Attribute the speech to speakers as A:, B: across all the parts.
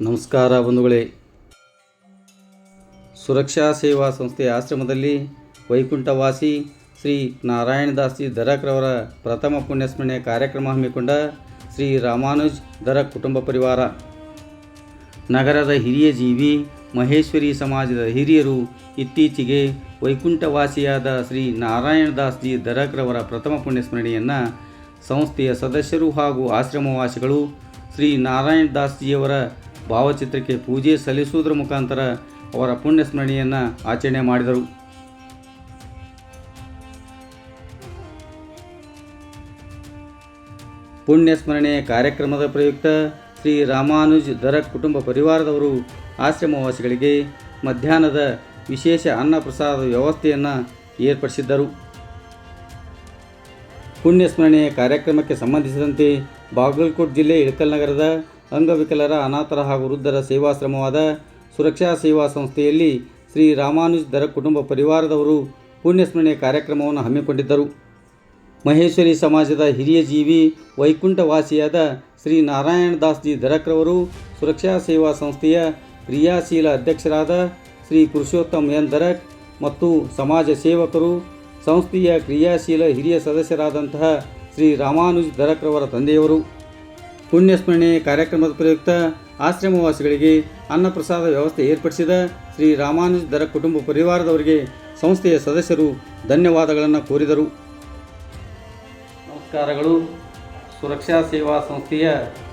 A: ನಮಸ್ಕಾರ ಬಂಧುಗಳೇ. ಸುರಕ್ಷಾ ಸೇವಾ ಸಂಸ್ಥೆಯ ಆಶ್ರಮದಲ್ಲಿ ವೈಕುಂಠವಾಸಿ ಶ್ರೀ ನಾರಾಯಣದಾಸಿ ದರಕ್ರವರ ಪ್ರಥಮ ಪುಣ್ಯಸ್ಮರಣೆ ಕಾರ್ಯಕ್ರಮ ಹಮ್ಮಿಕೊಂಡ ಶ್ರೀ ರಾಮಾನುಜ್ ದರಕ್ ಕುಟುಂಬ ಪರಿವಾರ. ನಗರದ ಹಿರಿಯ ಜೀವಿ ಮಹೇಶ್ವರಿ ಸಮಾಜದ ಹಿರಿಯರು ಇತ್ತೀಚೆಗೆ ವೈಕುಂಠವಾಸಿಯಾದ ಶ್ರೀ ನಾರಾಯಣದಾಸ್ಜಿ ದರಕ್ರವರ ಪ್ರಥಮ ಪುಣ್ಯಸ್ಮರಣೆಯನ್ನು ಸಂಸ್ಥೆಯ ಸದಸ್ಯರು ಹಾಗೂ ಆಶ್ರಮವಾಸಿಗಳು ಶ್ರೀ ನಾರಾಯಣ ದಾಸ್ಜಿಯವರ ಭಾವಚಿತ್ರಕ್ಕೆ ಪೂಜೆ ಸಲ್ಲಿಸುವುದರ ಮುಖಾಂತರ ಅವರ ಪುಣ್ಯಸ್ಮರಣೆಯನ್ನು ಆಚರಣೆ ಮಾಡಿದರು. ಪುಣ್ಯಸ್ಮರಣೆ ಕಾರ್ಯಕ್ರಮದ ಪ್ರಯುಕ್ತ ಶ್ರೀ ರಾಮಾನುಜ್ ದರಕ್ ಕುಟುಂಬ ಪರಿವಾರದವರು ಆಶ್ರಮವಾಸಿಗಳಿಗೆ ಮಧ್ಯಾಹ್ನದ ವಿಶೇಷ ಅನ್ನಪ್ರಸಾದ ವ್ಯವಸ್ಥೆಯನ್ನು ಏರ್ಪಡಿಸಿದ್ದರು. ಪುಣ್ಯಸ್ಮರಣೆ ಕಾರ್ಯಕ್ರಮಕ್ಕೆ ಸಂಬಂಧಿಸಿದಂತೆ ಬಾಗಲಕೋಟ್ ಜಿಲ್ಲೆ ಇಳಕಲ್ ನಗರದ ಅಂಗವಿಕಲರ, ಅನಾಥರ ಹಾಗೂ ವೃದ್ಧರ ಸೇವಾಶ್ರಮವಾದ ಸುರಕ್ಷಾ ಸೇವಾ ಸಂಸ್ಥೆಯಲ್ಲಿ ಶ್ರೀ ರಾಮಾನುಜ್ ದರ ಕುಟುಂಬ ಪರಿವಾರದವರು ಪುಣ್ಯಸ್ಮರಣೆ ಕಾರ್ಯಕ್ರಮವನ್ನು ಹಮ್ಮಿಕೊಂಡಿದ್ದರು. ಮಹೇಶ್ವರಿ ಸಮಾಜದ ಹಿರಿಯ ಜೀವಿ, ವೈಕುಂಠವಾಸಿಯಾದ ಶ್ರೀ ನಾರಾಯಣ ದಾಸ್ಜಿ ದರಕ್ರವರು ಸುರಕ್ಷಾ ಸೇವಾ ಸಂಸ್ಥೆಯ ಕ್ರಿಯಾಶೀಲ ಅಧ್ಯಕ್ಷರಾದ ಶ್ರೀ ಪುರುಷೋತ್ತಮ್ ಎನ್ ದರಕ್ ಮತ್ತು ಸಮಾಜ ಸೇವಕರು, ಸಂಸ್ಥೆಯ ಕ್ರಿಯಾಶೀಲ ಹಿರಿಯ ಸದಸ್ಯರಾದಂತಹ ಶ್ರೀ ರಾಮಾನುಜ್ ದರಕ್ರವರ ತಂದೆಯವರು. ಪುಣ್ಯಸ್ಮರಣೆ ಕಾರ್ಯಕ್ರಮದ ಪ್ರಯುಕ್ತ ಆಶ್ರಮವಾಸಿಗಳಿಗೆ ಅನ್ನಪ್ರಸಾದ ವ್ಯವಸ್ಥೆ ಏರ್ಪಡಿಸಿದ ಶ್ರೀ ರಾಮಾನುಜ್ ದರ ಕುಟುಂಬ ಪರಿವಾರದವರಿಗೆ ಸಂಸ್ಥೆಯ ಸದಸ್ಯರು ಧನ್ಯವಾದಗಳನ್ನು ಕೋರಿದರು. ನಮಸ್ಕಾರಗಳು. ಸುರಕ್ಷಾ ಸೇವಾ ಸಂಸ್ಥೆಯ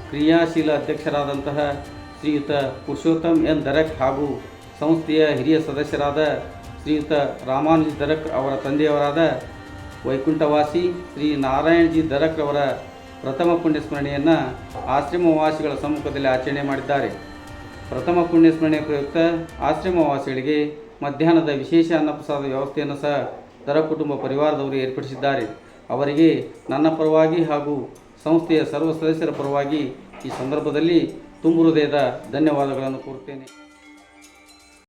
A: ಕ್ರಿಯಾಶೀಲ ಅಧ್ಯಕ್ಷರಾದಂತಹ ಶ್ರೀಯುತ ಪುರುಷೋತ್ತಮ್ ಎನ್. ದರಕ್ ಹಾಗೂ ಸಂಸ್ಥೆಯ ಹಿರಿಯ ಸದಸ್ಯರಾದ ಶ್ರೀಯುತ ರಾಮಾನುಜ್ ದರಕ್ ಅವರ ತಂದೆಯವರಾದ ವೈಕುಂಠವಾಸಿ ಶ್ರೀ ನಾರಾಯಣಜಿ ದರಕ್ ಅವರ ಪ್ರಥಮ ಪುಣ್ಯಸ್ಮರಣೆಯನ್ನು ಆಶ್ರಮವಾಸಿಗಳ ಸಮ್ಮುಖದಲ್ಲಿ ಆಚರಣೆ ಮಾಡಿದ್ದಾರೆ. ಪ್ರಥಮ ಪುಣ್ಯಸ್ಮರಣೆ ಪ್ರಯುಕ್ತ ಆಶ್ರಮವಾಸಿಗಳಿಗೆ ಮಧ್ಯಾಹ್ನದ ವಿಶೇಷ ಅನ್ನಪ್ರಸಾದ ವ್ಯವಸ್ಥೆಯನ್ನು ಸಹ ದರ ಕುಟುಂಬ ಪರಿವಾರದವರು ಏರ್ಪಡಿಸಿದ್ದಾರೆ. ಅವರಿಗೆ ನನ್ನ ಪರವಾಗಿ ಹಾಗೂ ಸಂಸ್ಥೆಯ ಸರ್ವ ಸದಸ್ಯರ ಪರವಾಗಿ ಈ ಸಂದರ್ಭದಲ್ಲಿ ತುಂಬು ಹೃದಯದ ಧನ್ಯವಾದಗಳನ್ನು ಕೋರುತ್ತೇನೆ.